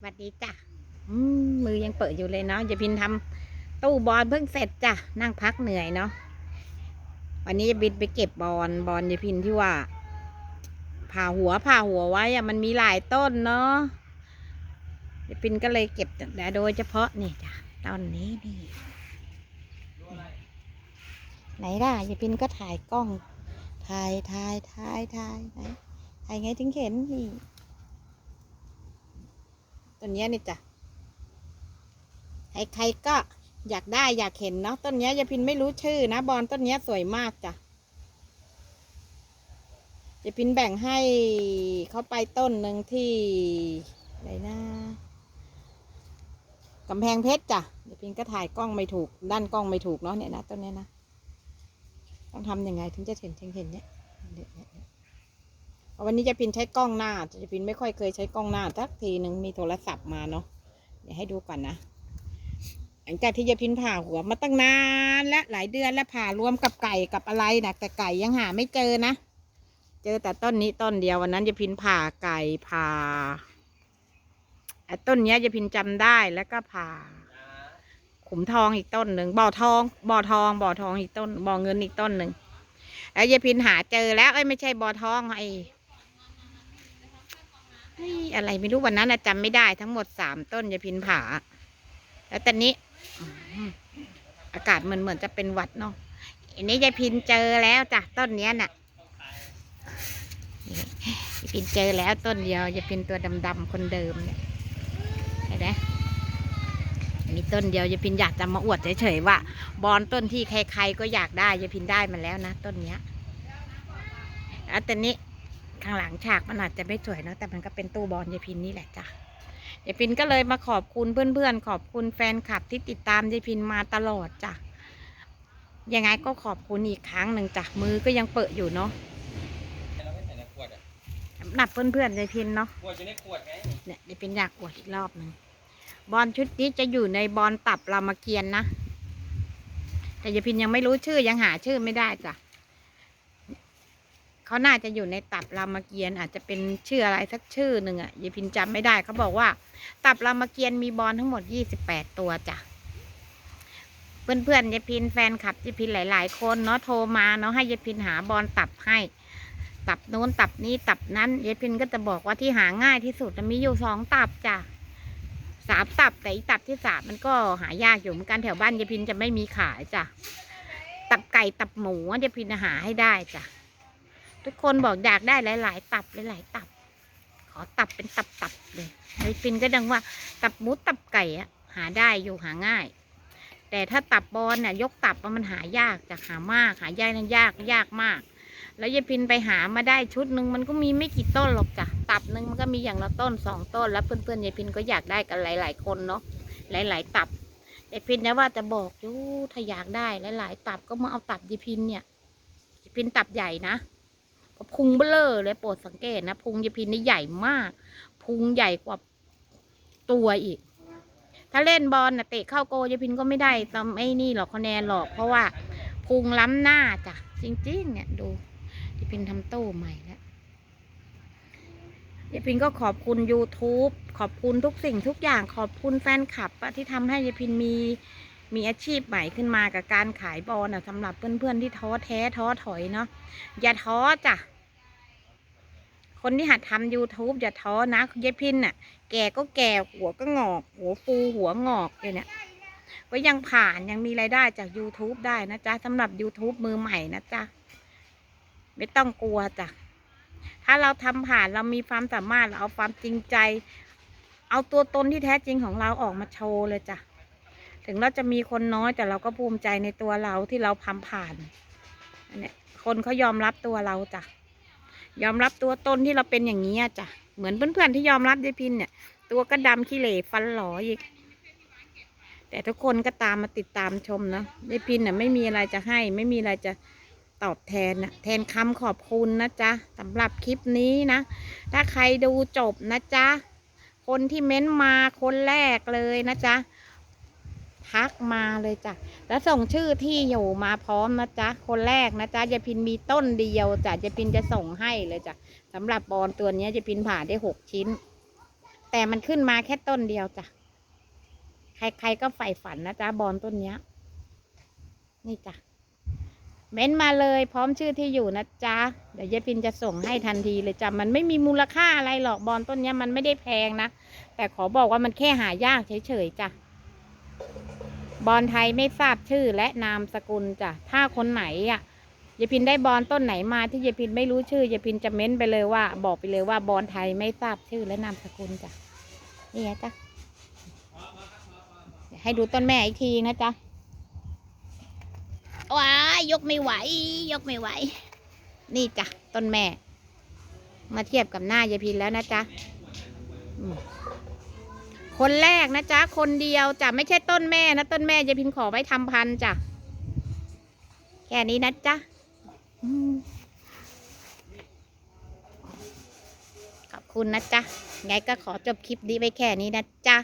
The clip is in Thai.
สวัสดีจ้ะมือยังเปิดอยู่เลยเนาะอย่าพินทำตู้บอลเพิ่งเสร็จจ้ะนั่งพักเหนื่อยเนาะวันนี้จะบินไปเก็บบอลบอลอย่าพินที่ว่าผ่าหัวผ่าหัวไว้อะมันมีหลายต้นเนาะอย่าพินก็เลยเก็บแต่โดยเฉพาะนี่จ้ะต้นนี้นี่ไหนล่ะอย่าพินก็ถ่ายกล้องถ่ายถ่ายถ่ายถ่ายไหนถ่ายไงถึงเห็นนี่ ต้นนี้นี่จ้ะใครๆก็อยากได้อยากเห็นเนาะต้นนี้ยาพินไม่รู้ชื่อนะบอลต้นนี้สวยมากจ้ะยายพินแบ่งให้เขาไปต้นหนึ่งที่ไรนนะกำแพงเพชรจ้ะยายพินก็ถ่ายกล้องไม่ถูก ด้านกล้องไม่ถูกเนาะเนี่ยนะต้นนี้นะต้องทำยังไงถึงจะเห็นถึงเห็นเนี่ย วันนี้จะพินใช้กล้องหน้า จะพินไม่ค่อยเคยใช้กล้องหน้าสักทีหนึ่งมีโทรศัพท์มาเนาะเดี๋ยวให้ดูก่อนนะหลังจากที่จะพินผ่าหัวมาตั้งนานและหลายเดือนแล้วผ่ารวมกับไก่กับอะไรนะแต่ไก่ยังหาไม่เจอนะ เจอแต่ต้นนี้ต้นเดียววันนั้นจะพินผ่าไก่ผ่าไอ้ต้นนี้จะพินจำได้แล้วก็ผ่าขุมทองอีกต้นหนึ่งบ่อทองบ่อทองบ่อทองอีกต้นบ่อเงินอีกต้นหนึ่งแล้วยายพินหาเจอแล้วเอ้ไม่ใช่บ่อทองไอ้ อะไรไม่รู้วันนั้นจำไม่ได้ทั้งหมดสามต้นยายพินผา แล้วตอนนี้ อากาศเหมือนเหมือนจะเป็นหวัดเนาะอันนี้ยายพินเจอแล้วจ้ะต้นเนี้ยน่ะยายพินเจอแล้วต้นเดียวยายพินตัวดำๆคนเดิมเนี่ยเห็นไหมมีต้นเดียวยายพินอยากจะมาอวดเฉยๆว่า บอนต้นที่ใครๆก็อยากได้ยายพินได้มาแล้วนะต้นเนี้ยแล้วตอนนี้ ข้างหลังฉากมันอาจจะไม่สวยนะแต่มันก็เป็นตู้บอลยายพินนี่แหละจ้ะยายพินก็เลยมาขอบคุณเพื่อนๆ ขอบคุณแฟนคลับที่ติดตามยายพินมาตลอดจ้ะยังไงก็ขอบคุณอีกครั้งหนึ่งจ้ะมือก็ยังเปิดอยู่เนาะเราไม่ใส่ในขวดอะสำหรับเพื่อนๆยายพินเนาะขวดอยู่ในขวดไงเนี่ยยายพินอยากอวดอีกรอบหนึ่งบอลชุดนี้จะอยู่ในบอลตับรามเกียรติ์นะ แต่ยายพินยังไม่รู้ชื่อยังหาชื่อไม่ได้จ้ะ เขาน่าจะอยู่ในตับรามเกียรติอาจจะเป็นชื่ออะไรสักชื่อหนึ่งอะยายพินจำไม่ได้เขาบอกว่า ตับรามเกียรติมีบอลทั้งหมดยี่สิบแปดตัวจ้ะเพื่อนๆยายพินแฟนคลับยายพินหลาย ๆ คนเนาะโทรมาเนาะให้ยายพินหาบอลตับให้ ตับโน้นตับนี้ตับนั้นยายพินก็จะบอกว่าที่หาง่ายที่สุดมีอยู่สองตับจ้ะสามตับแต่อีตับที่สามมันก็หายากอยู่เหมือนกันแถวบ้านยายพินจะไม่มีขายจ้ะตับไก่ตับหมูยายพินหาให้ได้จ้ะ ทุกคนบอกอยากได้หลาย ๆ ตับหลายๆตับ ขอตับเป็นตับๆเลยยายพินก็ดังว่า ตับหมูตับไก่อะหาได้อยู่หาง่าย แต่ถ้าตับบอลน่ะยกตับมันหายากจะหามาก หายากนั่นยากยากมาก แล้วยายพินไปหามาได้ชุดหนึ่งมันก็มีไม่กี่ต้นหรอกจ้ะตับหนึ่งมันก็มีอย่างละต้นสองต้น แล้วเพื่อนๆยายพินก็อยากได้กันหลาย ๆ คนเนาะหลาย ๆ ตับยายพินนะว่าจะบอกอยู่ถ้าอยากได้หลาย ๆ ตับก็มาเอาตับยายพินเนี่ยยายพินตับใหญ่นะ พุงเบลอเลยโปรดสังเกตนะ พุงยายพินนี่ใหญ่มาก พุงใหญ่กว่าตัวอีก ถ้าเล่นบอลน่ะเตะเข้าโกยายพินก็ไม่ได้ตามไอ้นี่หรอกคะแนนหรอก เพราะว่าพุงล้ำหน้าจ้ะจริง ๆ เนี่ยดูยายพินทำตู้ใหม่แล้วยายพินก็ขอบคุณ YouTube ขอบคุณทุกสิ่งทุกอย่างขอบคุณแฟนคลับที่ทำให้ยายพินมี มีอาชีพใหม่ขึ้นมากับการขายบอลอะสำหรับเพื่อนๆที่ท้อแท้ท้อถอยเนาะอย่าท้อจ้ะคนที่หัดทำ YouTube อย่าท้อนะยายพินน่ะ แก่ก็แก่หัวก็งอก หัวฟูหัวงอกเลยเนี่ยก็ยังผ่านยังมีรายได้จาก YouTube ได้นะจ๊ะสำหรับ YouTube มือใหม่นะจ๊ะไม่ต้องกลัวจ้ะถ้าเราทำผ่านเรามีความสามารถเราเอาความจริงใจ เอาตัวตนที่แท้จริงของเราออกมาโชว์เลยจ้ะ ถึงเราจะมีคนน้อยแต่เราก็ภูมิใจในตัวเราที่เราทำผ่านอันเนี้ยคนเขายอมรับตัวเราจ้ะยอมรับตัวตนที่เราเป็นอย่างนี้จ้ะเหมือนเพื่อนๆที่ยอมรับยายพินเนี่ย ตัวก็ดำขี้เหร่ฟันหลออีก แต่ทุกคนก็ตามมาติดตามชมนะยายพินน่ะไม่มีอะไรจะให้ ไม่มีอะไรจะตอบแทนนะแทนคำขอบคุณนะจ๊ะสำหรับคลิปนี้นะ ถ้าใครดูจบนะจ๊ะคนที่เม้นมาคนแรกเลยนะจ๊ะ ทักมาเลยจ้ะ แล้วส่งชื่อที่อยู่มาพร้อมนะจ๊ะ คนแรกนะจ๊ะยายพินมีต้นเดียวจ้ะยายพินจะส่งให้เลยจ้ะสำหรับบอลตัวเนี้ยยายพินผ่าได้หกชิ้น แต่มันขึ้นมาแค่ต้นเดียวจ้ะ ใครๆก็ใฝ่ฝันนะจ๊ะบอลต้นเนี้ย นี่จ้ะ เม้นมาเลยพร้อมชื่อที่อยู่นะจ๊ะ เดี๋ยวยายปินจะส่งให้ทันทีเลยจ้ะ มันไม่มีมูลค่าอะไรหรอกบอลต้นเนี้ยมันไม่ได้แพงนะ แต่ขอบอกว่ามันแค่หายากเฉยๆจ้ะ บอลไทยไม่ทราบชื่อและนามสกุลจ้ะถ้าคนไหนอะยายพินได้บอลต้นไหนมาที่ยายพินไม่รู้ชื่อยายพินจะเม้นไปเลยว่า บอกไปเลยว่าบอลไทยไม่ทราบชื่อและนามสกุลจ้ะนี่ไงจ้ะให้ดูต้นแม่อีกทีนะจ๊ะว้ายยกไม่ไหว ยกไม่ไหว นี่จ้ะต้นแม่ มาเทียบกับหน้ายายพินแล้วนะจ๊ะ คนแรกนะจ๊ะ คนเดียวจ้ะไม่ใช่ต้นแม่นะ ต้นแม่จะพินขอไว้ทำพันจ้ะ แค่นี้นะจ๊ะขอบคุณนะจ๊ะไงก็ขอจบคลิปนี้ไว้แค่นี้นะจ๊ะ